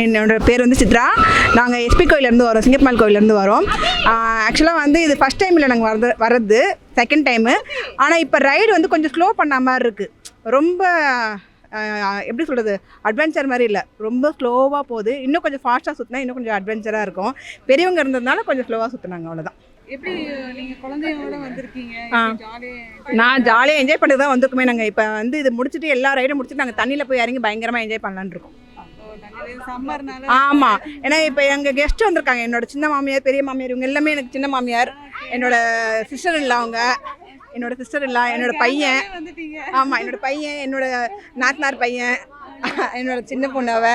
என்னோட பேர் வந்து சித்ரா. நாங்கள் எஸ்பி கோயிலேருந்து வரோம். சிங்கப்பெருமாள் கோயிலேருந்து வரோம். ஆக்சுவலாக வந்து இது ஃபஸ்ட் டைமில் நாங்கள் வரது வர்றது செகண்ட் டைமு ஆனால் இப்போ ரைடு வந்து கொஞ்சம் ஸ்லோ பண்ண மாதிரி இருக்குது ரொம்ப எப்படி சொல்கிறது அட்வென்ச்சர் மாதிரி இல்லை. ரொம்ப ஸ்லோவாக போகுது. இன்னும் கொஞ்சம் ஃபாஸ்ட்டாக சுற்றினா இன்னும் கொஞ்சம் அட்வென்ச்சராக இருக்கும். பெரியவங்க இருந்ததுனால கொஞ்சம் ஸ்லோவாக சுற்றினாங்க அவ்வளோதான் நான் ஜாலியாக என்ஜாய் பண்ணி தான் வந்திருக்குமே. நாங்கள் இப்போ வந்து இது முடிச்சுட்டு எல்லா ரைடும் முடிச்சுட்டு நாங்கள் தண்ணியில் போய் இறங்கி பயங்கரமாக என்ஜாய் பண்ணலான்னு இருக்கோம். ஆமாம் ஏன்னா இப்போ எங்கள் கெஸ்ட் வந்திருக்காங்க. என்னோட சின்ன மாமியார் பெரிய மாமியார் இவங்க எல்லாமே எனக்கு சின்ன மாமியார். என்னோட சிஸ்டர் இல்லை அவங்க. என்னோட சிஸ்டர் இல்லை என்னோட பையன். ஆமாம் என்னோட பையன் என்னோட நாத்தனார் பையன் என்னோட சின்ன பொண்ணு அவ.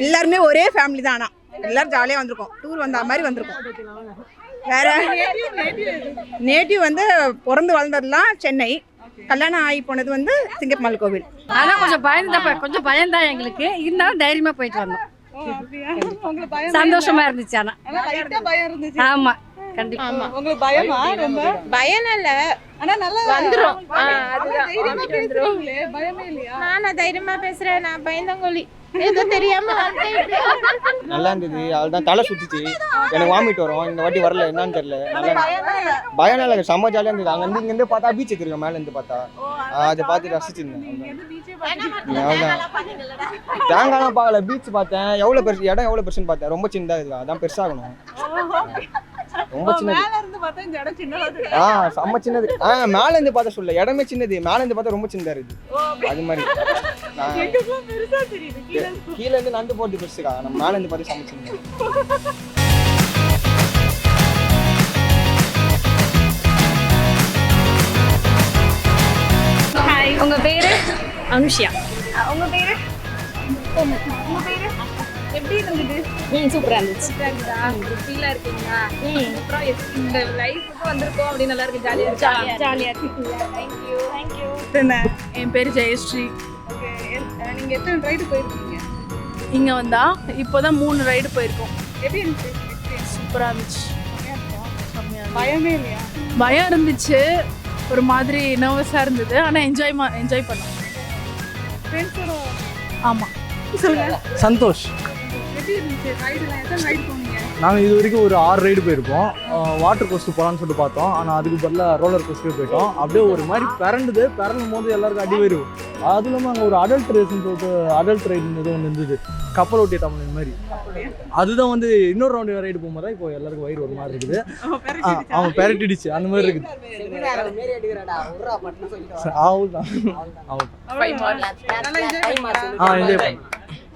எல்லாருமே ஒரே ஃபேமிலி தான் ஆனால் எல்லாரும் ஜாலியாக வந்திருக்கோம். டூர் வந்த மாதிரி வந்திருக்கோம். வேற நேட்டிவ் வந்து பிறந்து வளர்ந்ததுலாம் சென்னை. கல்யாணம் ஆகி போனது வந்து சிங்கப்பெருமாள் கோவில். ஆனா கொஞ்சம் பயந்து கொஞ்சம் பயம்தான் எங்களுக்கு. இருந்தாலும் தைரியமா போயிட்டு வந்தோம். சந்தோஷமா இருந்துச்சு ஆனா. ஆமா கண்டிப்பா. உங்களுக்கு பயமா? ரொம்ப? பயம் இல்ல ஆனா நல்லா வந்துரும். ஆ, ஆனா அதுதான். தைரியமா பேசுறீங்களே பயமே இல்லையா? நானும் தைரியமா பேசுறேன். நான் பயந்தங்கோலி ஏதோ தெரியாம வந்துட்டேன். நல்லா இருந்தது. அதுதான் தலை சுத்திச்சு. எனக்கு வாமிட் வரும். இந்த வாட்டி வரல. என்னன்னு தெரியல. பயம் இல்லை. செம்ம ஜாலியாக இருந்தது. அங்க இருந்து இங்கேருந்து பார்த்தா பீச் இருக்கு மேல இருந்து பார்த்தா. அதை பார்த்து ரசிச்சிருந்தேன் தேங்காய்லாம் பார்க்கல. பீச் பார்த்தேன். எவ்வளோ பெருசு இடம் எவ்வளோ பெருசுன்னு பார்த்தேன். ரொம்ப சின்னதாக இருக்குது அதான் பெருசாகணும். ரொம்ப சின்னது. மேல இருந்து பார்த்தா இந்த இடம் சின்னதா தெரியும். ஆ செம்ம சின்னது. ஆ மேல இருந்து பார்த்தா சொல்ல இடமே சின்னது. மேல இருந்து பார்த்தா ரொம்ப சின்னதா இருக்குது. அது மாதிரி. கீழ இருந்து. கீழ இருந்து நடந்து போறது பெருசுக்கா? நம்ம மேல இருந்து பார்த்து செம்ம சின்னது. உங்க பேரு? அனுஷியா. உங்க பேரு? உங்க பேரு எப்படி இருந்தது? ம் சூப்பராக இருந்துச்சு. சூப்பரா இருந்ததா? ஃபீலா இருக்கீங்களா? அப்புறம் இந்த லைஃபுக்கு வந்திருக்கோம் அப்படின்னு நல்லா இருக்கு? ஜாலியா இருக்கா. ஜாலியாக இருக்கு தேங்க்யூ தேங்க்யூ என் பேர் ஜெயஸ்ரீ. ஓகே நீங்க எத்தனை ரைடு போயிருக்கீங்க? இங்கே வந்தா இப்போதான் மூணு ரைடு போயிருக்கோம். எப்படி இருந்துச்சு? சூப்பராக இருந்துச்சு? பயமே இல்லையா? பயம் இருந்துச்சு. ஒரு மாதிரி நர்வஸாக இருந்தது. ஆனால் என்ஜாய் என்ஜாய் பண்ணோம். ஃப்ரெண்ட்ஸோட ஆமாம் சந்தோஷ். எப்படி இருந்துச்சு? ரைடுலாம் எத்தனை ரைடு போனீங்க? நாங்கள் இது வரைக்கும் ஒரு ஆறு ரைடு போயிருப்போம் வாட்டர் கோஸ்ட் போகலான்னு சொல்லிட்டு பார்த்தோம். ஆனால் அதுக்கு பதிலாக ரோலர் கோஸ்டே போயிட்டோம். அப்படியே ஒரு மாதிரி பிறண்டுது பிறண்டும் போது எல்லாருக்கும் அடி வரும் அது இல்லாமல் அங்கே ஒரு அடல்ட் ரேஸ்ன்னு சொல்லிட்டு அடல்ட் ரைடுன்னு ஏதோ ஒன்று இருந்தது. கப்பல் ஓட்டிய தமிழ் மாதிரி. அதுதான் வந்து இன்னொரு ரவுண்டு ரைடு போகும்போது தான் இப்போ எல்லாருக்கும் வயிறு ஒரு மாதிரி இருக்குது. ஆ, அவன் பெரட்டிடுச்சு. அந்த மாதிரி இருக்குது. அவ்வளோதான்? ஆ என்ஜாய் பண்ணேன்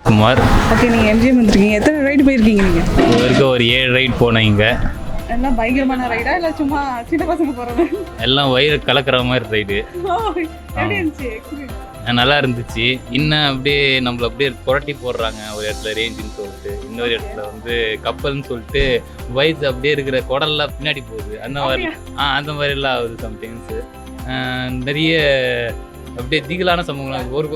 குமார். ஓகே நீங்க எம்ஜிஎம் வந்திருக்கீங்க. எத்தனை ரைடு போயிருக்கீங்க நீங்க? இது வரைக்கும் ஒரு ஏழு ரைட் போனேன் இங்கே. எல்லாம் பயங்கரமான ரைடா இல்ல சும்மா சின்ன பசங்க போறது? எல்லாம் வயிறு கலக்கிற மாதிரி ரைடு எப்படி இருந்துச்சு? நல்லா இருந்துச்சு. இன்னும் அப்படியே நம்மள அப்படியே புரட்டி போடுறாங்க ஒரு இடத்துல ரேஞ்சுன்னு சொல்லிட்டு. இன்னொரு இடத்துல வந்து கப்பல்னு சொல்லிட்டு வயசு அப்படியே இருக்கிற குடல்லாம் பின்னாடி போகுது. அந்த மாதிரி. ஆ அந்த மாதிரிலாம் ஆகுது சம்டைம்ஸு நிறைய அப்படியே திகிலான சம்பவங்கள் ஒரு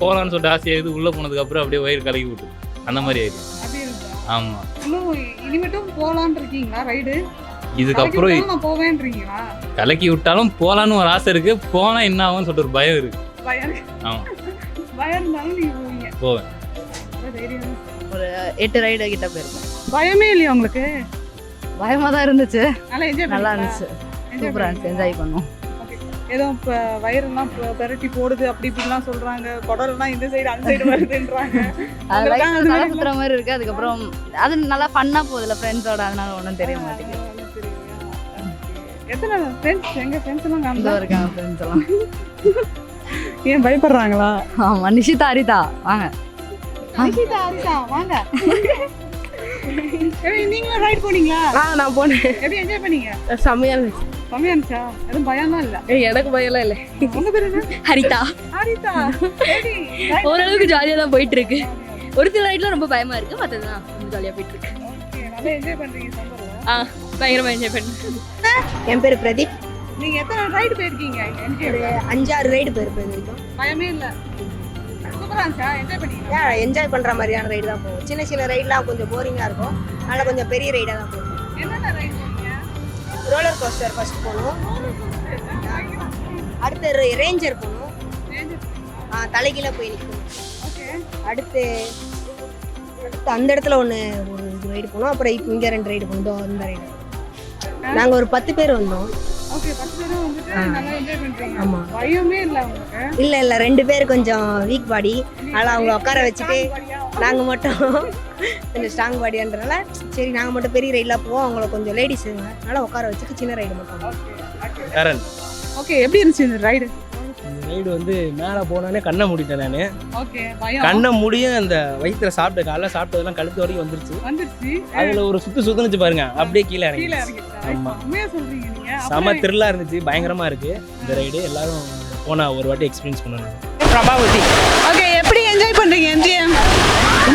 போகலான்னு சொல்லிட்டு ஆசையாகுது உள்ளே போனதுக்கப்புறம் அப்படியே வயிறு கலக்கி விட்டு அந்த மாதிரி ஆயிடுச்சு. ஆமாம் இனிமேட்டும் போலான்னு இருக்கீங்களா ரைடு? இதுக்கப்புறம் போவேன்றீங்களா? கலக்கி விட்டாலும் போகலான்னு ஒரு ஆசை இருக்கு. போனால் என்ன ஆகும்னு சொல்லிட்டு ஒரு பயம் இருக்கு. பயம் ஆமாம் பயம் இருந்தாலும் நீங்க போவீங்க. போவேன். ஒரு எட்டு ரைடு கிட்ட போயிருக்கோம். பயமே இல்லையா உங்களுக்கு? பயமா தான் இருந்துச்சு. நல்லா என்ஜாய் நல்லா இருந்துச்சு. சூப்பரா இருந்துச்சு. என்ஜாய் பண்ணோம் ஏதோ இப்போ வயிறெல்லாம் பெ- பெரட்டி போடுது அப்படி இப்படிலாம் சொல்றாங்க. குடல்லாம் இந்த சைடு அந்த சைடு வருதுன்றாங்க. தலை மாதிரி சுத்துற மாதிரி இருக்கு. அதுக்கப்புறம் அது நல்லா ஃபன்னா போகுதுல ஃப்ரெண்ட்ஸோட அதனால ஒன்றும் தெரிய மாட்டேங்குது. எத்தனை ஃப்ரெண்ட்ஸ் எங்க ஃப்ரெண்ட்ஸ் எல்லாம் இதோ காமிச்சா இருக்காங்க ஃப்ரெண்ட்ஸ் எல்லாம். ஏன் பயப்படுறாங்களா? ஆமா நிஷிதா அரிதா. வாங்க. நிஷிதா ஹரிதா வாங்க. நீங்களும் ரைட் போனீங்களா? ஆ நான் போனேன். எப்படி என்ஜாய் பண்ணீங்க? செம்மையா இருந்துச்சு. கம்மியா இருந்துச்சா எதுவும் பயம்லாம் இல்ல ஏய், எனக்கு பயம்லாம் இல்லை உங்க பேர் என்ன ஹரிதா ஹரிதா ஓரளவுக்கு ஜாலியாக தான் போயிட்டு இருக்கு ஒரு சில ரைட்லாம் ரொம்ப பயமா இருக்கு மற்றதுதான் ரொம்ப ஜாலியாக போயிட்டு இருக்கு ஓகே நல்லா என்ஜாய் பண்றீங்க சம்மர்ல ஆ பயங்கரமா என்ஜாய் பண்ணேன் என் பேர் பிரதீப். நீங்க எத்தனை ரைடு போயிருக்கீங்க? ஒரு அஞ்சாறு ரைடு போயிருப்பேன். பயமே இல்ல. என்ஜாய் பண்ற மாதிரியான ரைடு தான் போகும். சின்ன சின்ன ரைட்லாம் கொஞ்சம் போரிங்கா இருக்கும். அதனால கொஞ்சம் பெரிய ரைடா தான் போகும். என்னென்ன ரைடு ரோலர் கோஸ்டர் ஃபர்ஸ்ட் போனோம் அடுத்து ரேஞ்சர் ஆ, தலைகீழ போய் நிற்கணும் ஓகே அடுத்து அந்த இடத்துல ஒன்று ஒரு ரைடு போனோம். அப்புறம் இப்போ இங்கே ரெண்டு ரைடு போனோம். அந்த ரைடு நாங்கள் ஒரு பத்து பேர் வந்தோம். ஓகே பத்து பேரும் வந்துட்டு ஆ. நல்லா என்ஜாய் பண்றீங்க. ஆமா. பயமே இல்ல உங்களுக்கு. இல்லை இல்லை ரெண்டு பேர் கொஞ்சம் வீக் பாடி அதனால் அவங்க உட்கார வச்சுட்டு நாங்கள் மட்டும். கொஞ்சம் ஸ்ட்ராங் பாடின்றனால சரி நாங்கள் மட்டும் பெரிய ரைடெலாம் போவோம். அவங்கள கொஞ்சம் லேடிஸுங்க அதனால் உட்கார வச்சுட்டு சின்ன ரைடு மட்டும். கரண். ஓகே எப்படி இருந்துச்சு இந்த ரைடு ரைடு வந்து மேலே போனோடனே கண்ணை மூடிட்டேன் நான். கண்ணை முடியும் அந்த வயிற்றுல சாப்பிட்ட காலைல சாப்பிட்டதெல்லாம் கழுத்து வரைக்கும் வந்துருச்சு. வந்துருச்சு. அதில் ஒரு சுத்து சுத்துனுச்சு பாருங்க. அப்படியே கீழே இறங்கி இறங்கிடுச்சா. ஆமா. உண்மையா சொல்றீங்க நீங்க. செம த்ரில்லாக இருந்துச்சு. பயங்கரமா இருக்கு. இந்த ரைடு எல்லாரும் போனா ஒரு வாட்டி எக்ஸ்பீரியன்ஸ் பண்ணணும் பிரபாவதி ஓகே எப்படி என்ஜாய் பண்றீங்க எம்ஜிஎம்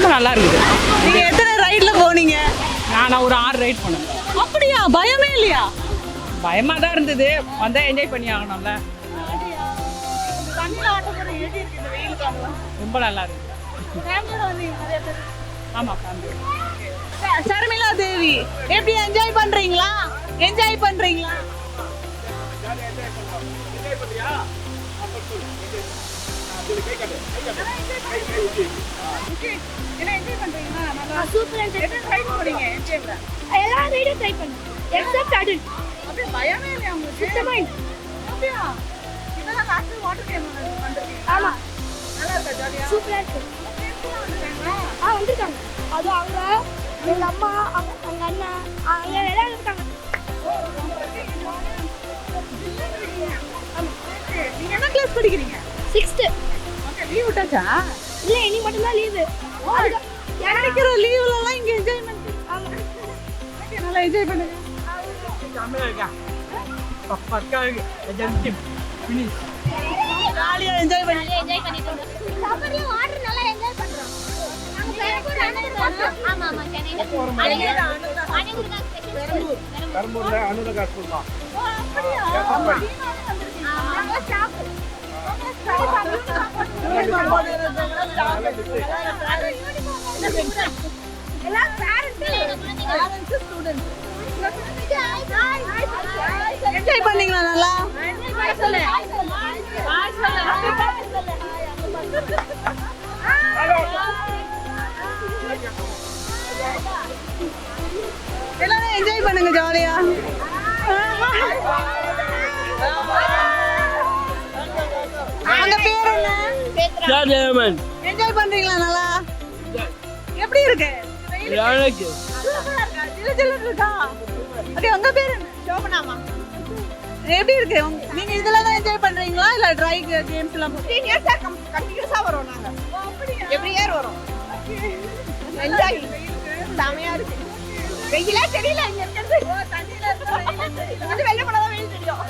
ரொம்ப நல்லா இருக்குது. நீங்க எத்தனை ரைட்ல போனீங்க? நான் ஒரு ஆறு ரைட் பண்ணேன் அப்படியா? பயமே இல்லையா? பயமாக தான் இருந்தது. வந்தால் என்ஜாய் பண்ணி ஆகணும்ல. ரொம்ப நல்லா இருக்கு. ஆமாம் ஃபேமிலி சர்மிளா தேவி எப்படி என்ஜாய் பண்றீங்களா? என்ஜாய் பண்றீங்களா? Okay. என்ன எல்லா ரைடும் ட்ரை பண்ணேன் எக்ஸப்ட் அடல்ட் அப்படியே பயமே இல்லையா உங்களுக்கு? அப்படியா? இப்பதான் last water game ஒண்ணு ஆமா. நல்லா இருக்கா jolly-ஆ? சூப்பரா இருக்கு ஆ வந்திருக்காங்க அது அவங்க எங்க அம்மா அவங்க அண்ணா அவங்க எல்லாரும் இருக்காங்க நீங்க என்ன class படிக்கிறீங்க? சிக்ஸ்த்து Leave விட்டாச்சா? இல்லை இனி மட்டும்தான் லீவு கிடைக்கிற லீவ்ல எல்லாம் இங்க என்ஜாய்மெண்ட் நல்லா என்ஜாய் பண்ணுங்க ஜாலியா என்ஜாய் பண்ணுங்க என்ஜாய் பண்ணிட்டு இருக்கோம் சம்மர்ல வாட்டர் நல்லா என்ஜாய் பண்றோம். ஆமா ஆமா சென்னையில பெரம்பூர்ல அனுரகா ஸ்கூல் தான். என்ஜாய் பண்ணீங்களா நல்லா எல்லாரும் என்ஜாய் பண்ணுங்க ஜாலியா என்ன என்ஜாய் பண்றீங்களா நல்லா? எப்படி இருக்கு? ஜிலு ஓகே உங்க பேர் என்ன? சோபனாமா எப்படி இருக்கு? நீங்க இதெல்லாம் தான் என்ஜாய் பண்றீங்களா? இல்ல ட்ரை கேம்ஸ் எல்லாம் 15 இயர்ஸா கண்டினியூஸா வரோம் நாங்க. எவ்ரி இயர் வரோம். என்ஜாய் செமையா இருக்கு. வெயிலா தெரியல இங்க இருக்கிறது. தண்ணியில வந்து வெளில போனா தான் வெயில் தெரியும்.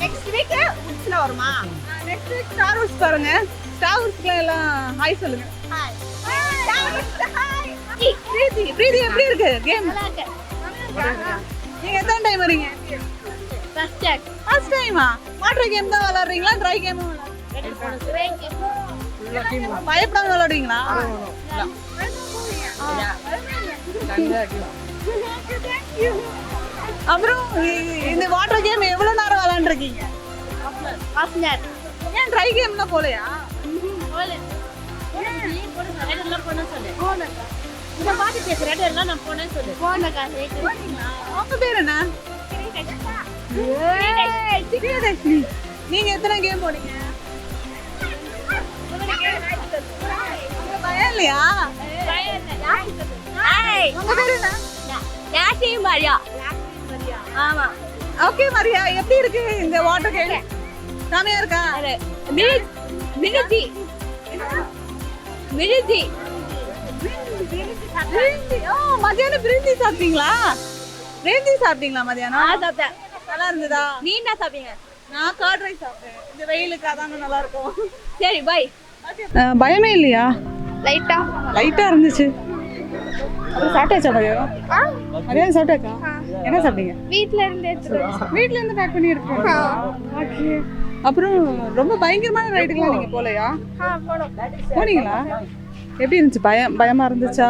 நெக்ஸ்ட் வீக் உட்ஸ்ல வருமா நெக்ஸ்ட் வீக் ஸ்டார் உட்ஸ் பாருங்க ஸ்டார் உட்ஸ்ல எல்லாம் ஹாய் சொல்லுங்க ஹாய் ஹாய் பிரீத்தி எப்படி இருக்கு கேம் நீங்க எத்தனை டைம் வரீங்க ஃபர்ஸ்ட் டைம் ஃபர்ஸ்ட் டைமா வாட்டர் கேம் தான் விளையாடுறீங்களா ட்ரை கேமும் பயப்படாம விளையாடுவீங்களா அப்புறம் இந்த வாட்டர் கேம் எவ்வளவு நேரம் விளையாண்டுருக்கீங்க? ஏன் ட்ரை கேம்லாம் போலையா? இந்த பாட்டு பேசுற எல்லாம் நான் போனேன்னு சொல்லு. போனக்கா. உங்க பேர் என்ன? பிரியதர்ஷினி நீங்க எத்தனை கேம் போனீங்க? பயம் இல்லையா உங்க பேர் என்ன? யாசியும் மாரியா ஆமா. ஓகே மரியா எப்படி இருக்கு இந்த வாட்டர் கேம் சாமியா இருக்கா? பிரிந்தி ஓ மத்தியானம் பிரிந்தி சாப்பிட்டீங்களா? பிரிந்தி சாப்பிட்டீங்களா மத்தியானம்? நான் சாப்பிட்டேன். நல்லா இருந்ததா? நீ என்ன சாப்பிட்டீங்க. நான் கர்ட் ரைஸ் சாப்பிட்டேன். இந்த வெயிலுக்கு அதாங்க நல்லா இருக்கும். சரி பாய் பயமே இல்லையா? லைட்டா லைட்டா இருந்துச்சு. சாப்பிட்டாச்சா மதியம் மதியானம் சாப்பிட்டாச்சா என்ன சாப்பிட்டீங்க? வீட்ல இருந்து வீட்ல இருந்து பேக் பண்ணி எடுத்துக்கோங்க ஓகே அப்புறம் ரொம்ப பயங்கரமான ரைடுக்குலாம் நீங்க போலையா போனீங்களா? எப்படி இருந்துச்சு? பயம் பயமா இருந்துச்சா?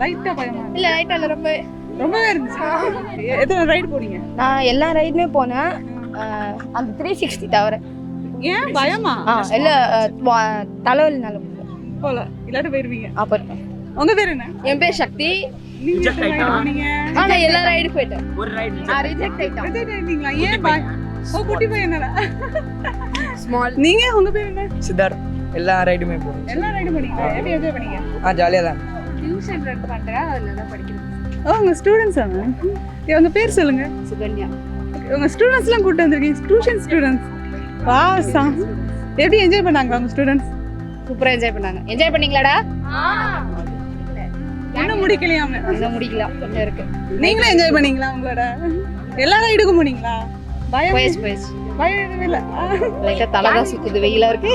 லைட்டா பயமா? இல்ல லைட்டா இல்ல ரொம்ப ரொம்பவே இருந்துச்சா? எத்தனை ரைடு போனீங்க? நான் எல்லா ரைடுமே போனேன். அந்த த்ரீ சிக்ஸ்டி தவிர ஏன் பயமா? இல்ல தலைவலினால போல. இல்லாட்ட போயிருவீங்க. அப்புறம் உங்க பேர் என்ன? என் பேர் சக்தி. ஆனா எல்லா ரைடு போயிட்டேன். ஒரு ரைடு ரிஜெக்ட் ஆயிட்டான். Reject ஆயிட்டீங்களா? ஏன் பய- ஓ குட்டி பையனடா ஸ்மால் நீங்க உங்க பேர் என்ன? சித்தார்த். எல்லா ரைடுமே போகும் எல்லா ரைடு பண்ணீங்களா எப்படி என்ஜாய் பண்ணீங்க ஆ ஜாலியாக தான். டியூஷன் ரன் பண்றேன். அதுல தான் படிக்கிறேன். ஓ உங்க ஸ்டூடெண்ட்ஸ் அவன் உங்க பேர் சொல்லுங்க. சுகன்யா. உங்க ஸ்டூடெண்ட்ஸ்லாம் கூட்டு வந்திருக்கீங்க. டியூஷன் ஸ்டூடெண்ட்ஸ் வா சாங் எப்படி என்ஜாய் பண்ணாங்க உங்க ஸ்டூடெண்ட்ஸ் சூப்பரா என்ஜாய் பண்ணாங்க. என்ஜாய் பண்ணீங்களாடா? இன்னும் முடிக்கலையாம. இன்னும் முடிக்கல இன்னும் இருக்கு. நீங்களும் என்ஜாய் பண்ணீங்களா உங்களோட? எல்லா ரைடுக்கும் போனீங்களா? பயம் போயிடுச்சு போயிடுச்சு பயம் எதுவும் இல்லை. லைட்டா தலை தான் சுத்துது வெயிலா இருக்கு.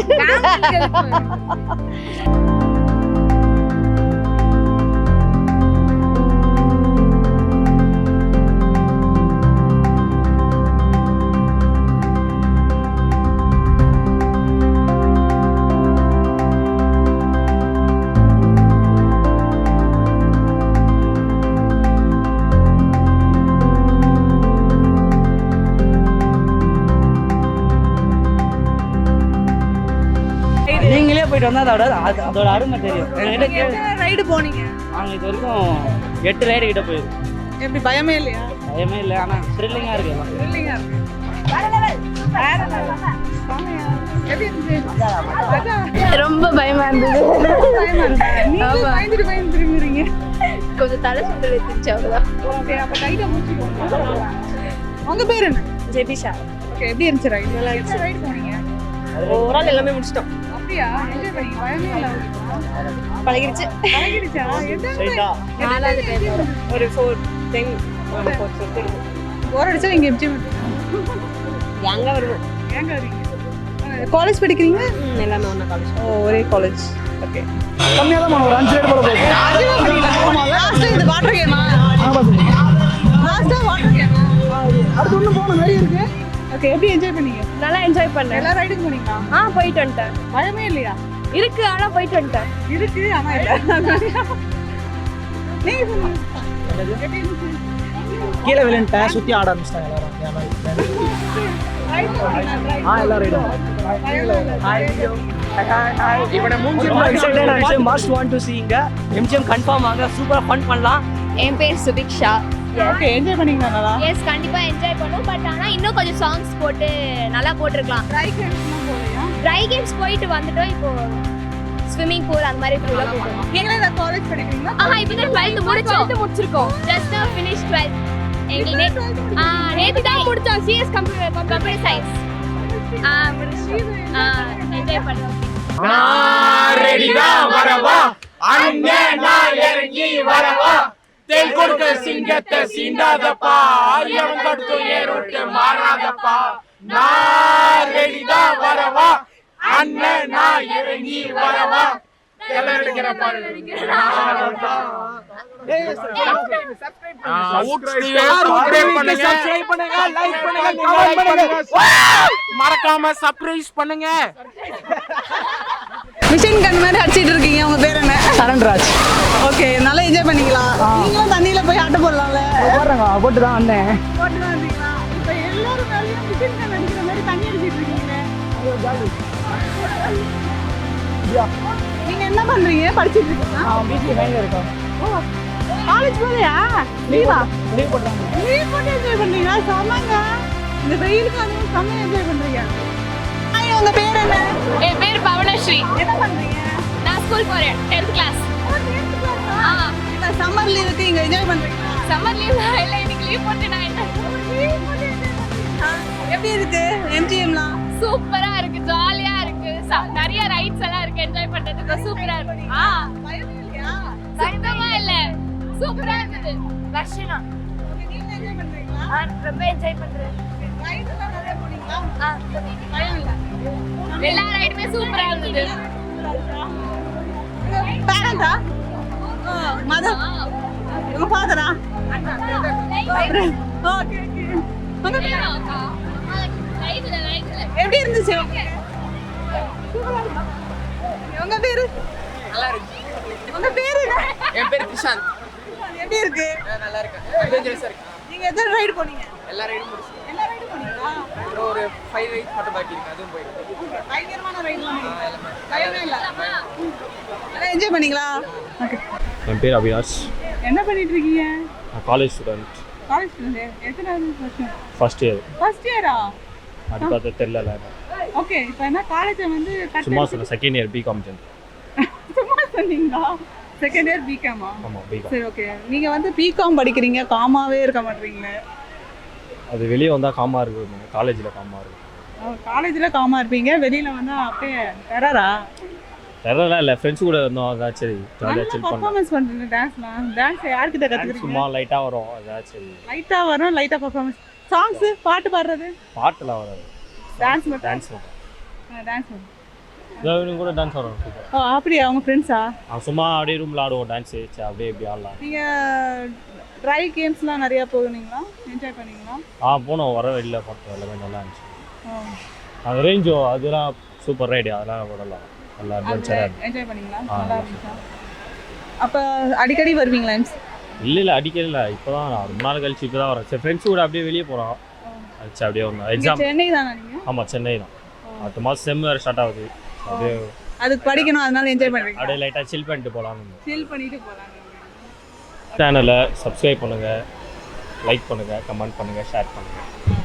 போயிட்டு வந்தா அதோட அது- அதோட அருமை தெரியும். கேளு. ரைடு போனீங்க? நாங்கள் இது வரைக்கும் எட்டு ரைடு கிட்ட போயிருக்கோம். எப்படி பயமே இல்லையா? பயமே இல்லை ஆனால் த்ரில்லிங்காக இருக்கு. ரொம்ப பயமா இருந்தது. கொஞ்சம் தலை tight ஆ முடிச்சுக்கோங்க. உங்க பேர் என்ன? ஜெபிஷா. ஓகே எப்படி இருந்துச்சு ரைடு நல்லா இருந்துச்சு. ரைடு போனீங்க? ஓவரால் எல்லாமே முடிச்சிட்டோம். அப்படியா என்ஜாய் பண்ணீங்க பயமே இல்ல உங்களுக்கு? பழகிருச்சு பழகிடுச்சா ஸ்ட்ரைட்டா நாலாவது டைம் ஒரு ஃபோர் டைம் போர் அடிச்சா நீங்க எம்ஜி எங்க வருவோம் காலேஜ் படிக்கிறீங்க எல்லாமே காலேஜ் ஓ ஒரே காலேஜ் ஓகே கம்மியாக தான் ஒரு அஞ்சு ரைடு போல போகுது லாஸ்ட் இது வாட்டர் கேமா லாஸ்டா வாட்டர் கேமா அடுத்து ஒன்றும் போகணும் நிறைய இருக்கு ஓகே எப்படி என்ஜாய் பண்ணீங்க? நல்லா என்ஜாய் பண்ணேன். எல்லா ரைடுக்கும் போனீங்களா? ஆ போயிட்டு வந்துட்டேன். பயமே இல்லையா? இருக்கு ஆனா போயிட்டு வந்துட்டேன். இருக்கு ஆனா இல்ல. நீங்க கீழே விழுந்துட்டேன் சுற்றி ஆட ஆரம்பிச்சிட்டாங்க எல்லாரும். ஆ எல்லா ரைடும் எம்ஜிஎம் கன்ஃபார்ம் ஆங்க சூப்பரா ஃபன் பண்ணலாம். என் பேர் சுபிக்ஷா ஓகே என்ஜாய் பண்ணீங்களா நல்லா. எஸ் கண்டிப்பா என்ஜாய் பண்ணுவோம். பட் ஆனா இன்னும் கொஞ்சம் சாங்ஸ் போட்டு நல்லா போட்டிருக்கலாம். ரைட் கேம்ஸ்லாம் போலையா ட்ரை கேம்ஸ் போயிட்டு வந்துட்டோம். இப்போ ஸ்விம்மிங் பூல் அந்த மாதிரி பூல போகணும். நீங்களே இந்த காலேஜ் படிக்கிறீங்களா? ஆஹா இப்போ தான் 12th முடிச்சோம். முடிச்சிருக்கோம். ஜஸ்ட் ஃபினிஷ் 12th எங்களுக்கு ஆ நேத்து தான் முடிச்சோம். சிஎஸ் கம்ப்யூட்டர் கம்ப்யூட்டர் சயின்ஸ் ஆ முடிச்சு ஆ என்ஜாய் பண்ணோம் ரெடிதான் வரவா. அண்ணன் நான் இறங்கி வரவா. தேல் கொடுத்த சிங்கத்தை சீண்டாதப்பா எவன் கட்டும் ஏறுட்டு மாறாதப்பா. நான் ரெடிதான் வரவா. அண்ணன் நான் இறங்கி வரவா. மறக்காம சர்ப்ரைஸ் பண்ணுங்க. மிஷின் கன் மாதிரி அடிச்சிட்டு இருக்கீங்க. உங்க பேர் என்ன? சரண்ராஜ். ஓகே நல்லா என்ஜாய் பண்ணீங்களா நீங்களும் தண்ணியில போய் ஆட்ட போடலாம்ல? போடுறாங்க போட்டு தான் வந்தேன். போட்டு தான் வந்தீங்களா? இப்போ எல்லாரும் மேலேயும் மிஷின் கன் அடிக்கிற மாதிரி தண்ணி அடிச்சிட்டு இருக்கீங்க. நீங்க என்ன பண்றீங்க? படிச்சிட்டு இருக்கீங்களா? வீட்டில் கையில் இருக்கோம். காலேஜ் போலையா? லீவா லீவ் போட்டாங்க லீவ் போட்டு என்ஜாய் பண்றீங்களா? செம்மங்க. இந்த வெயிலுக்கு அதுவும் செம்ம என்ஜாய் பண்றீங்க. உங்க பேர் என்ன? என் பேர் பவனஸ்ரீ. என்ன பண்றீங்க? நான் ஸ்கூல் போறேன். 10th கிளாஸ் சம்மர் லீவுக்கு இங்க என்ஜாய் பண்றீங்களா? சம்மர் லீவ் இல்ல இன்னைக்கு லீவ் போட்டு நான் என்ன எப்படி இருக்கு? எம்ஜிஎம்லாம் சூப்பரா இருக்கு ஜாலியா இருக்கு. ச- நிறைய ரைட்ஸ் எல்லாம் இருக்கு என்ஜாய் பண்றதுக்கு. சூப்பரா இருக்கு. ஆ. பயமே இல்ல. சூப்பரா இருந்தது. வர்ஷனா நீங்க என்ஜாய் பண்றீங்களா? ஆ, ரொம்ப என்ஜாய் பண்றேன். நிறைய போனீங்களா? ஆ, பயம் இல்ல. எல்லா ரைடுமே சூப்பரா இருந்தது. பேரண்டா? மதர் உங்க ஃபாதரா எப்படி இருந்துச்சு? உங்க பேரு? நல்லா இருக்கு உங்க பேரு என்ன? என் பேர் கிருஷாந்த் எப்படி இருக்கு? நல்லா இருக்கு நீங்க எத்தனை ரைடு போனீங்க? எல்லா ரைடும் முடிச்சு ஒரு ஃபைவ் ரைட்ஸ் மட்டும் பாக்கி இருக்கு அதுவும் போயிருக்கு பயங்கரமான ரைட்லாம் என்ஜாய் பண்ணீங்களா? என் பேர் அவினாஷ். என்ன பண்ணிட்டு இருக்கீங்க? நான் காலேஜ் ஸ்டூடெண்ட் காலேஜ் ஸ்டூடெண்ட் எத்தனாவது வருஷம் ஃபர்ஸ்ட் இயர் ஃபர்ஸ்ட் இயரா அது பார்த்து தெரில ஓகே இப்போ என்ன காலேஜ் வந்து சும்மா சொன்னேன் செகண்ட் இயர் பிகாம் ஜென் சும்மா சொன்னீங்களா? செகண்ட் இயர் பிகாமா ஆமாம் பிகாம் சரி ஓகே நீங்க வந்து பிகாம் படிக்கிறீங்க காமாவே இருக்க மாட்டீங்களே. அது வெளியே வந்தால் காமாக இருக்குது காலேஜில் காமாக இருக்குது காலேஜ்ல காமா இருப்பீங்க வெளியில வந்தா அப்படியே டெரரா தெரியலாம் இல்லை ஃப்ரெண்ட்ஸ் கூட இருந்தோம் அதான் சரி ஜாலியாக சில் பர்ஃபார்மன்ஸ் பண்றீங்க டான்ஸ்லாம் டான்ஸ் யார்கிட்ட கத்துக்கிறீங்க? சும்மா லைட்டாக வரும் அதான் சரி. லைட்டா வரும் லைட்டா பர்ஃபார்மன்ஸ் சாங்ஸ் பாட்டு பாடுறது? பாட்டெலாம் வராது. டான்ஸ் மட்டும்? டான்ஸ் மட்டும். டான்ஸ் மட்டும். கூட டான்ஸ் சூப்பர் ஓ அப்படியா? அவங்க ஃப்ரெண்ட்ஸா சும்மா அப்படியே ரூமில் ஆடுவோம் டான்ஸ் அப்படியே இப்படி ஆடலாம். நீங்க ட்ரை கேம்ஸ்லாம் நிறைய போகுனீங்களா என்ஜாய் பண்ணீங்களா? ஆ போனோம். வர வெளியில் பார்த்தோம். எல்லாமே நல்லா இருந்துச்சு. ஓ. அந்த ரேஞ்சோ அதெல்லாம் சூப்பர் ரைடு அதெல்லாம் விடலாம் நல்லா அட்வென்ச்சராக இருந்துச்சு என்ஜாய் பண்ணீங்களா? நல்லா இருந்துச்சா? அப்ப அடிக்கடி வருவீங்களா இல்லை இல்லை. அடிக்கல இல்லை. இப்போ தான் நான் ரொம்ப நாள் கழிச்சு இப்போ தான் வரேன். சரி ஃப்ரெண்ட்ஸ் கூட அப்படியே வெளியே போகிறோம் அடிச்சு அப்படியே நீங்க எக்ஸாம் சென்னை தானே ஆமாம் சென்னை தான். அடுத்த மாதம் செம் வேறு ஸ்டார்ட் ஆகுது. அப்படியே அதுக்கு படிக்கணும். அதனால என்ஜாய் பண்றீங்க அப்படியே லைட்டாக சில் பண்ணிட்டு போகலான்னு ஃபீல் பண்ணிட்டு போலாம் சேனலை சப்ஸ்கிரைப் பண்ணுங்கள் லைக் பண்ணுங்கள் கமெண்ட் பண்ணுங்கள் ஷேர் பண்ணுங்கள்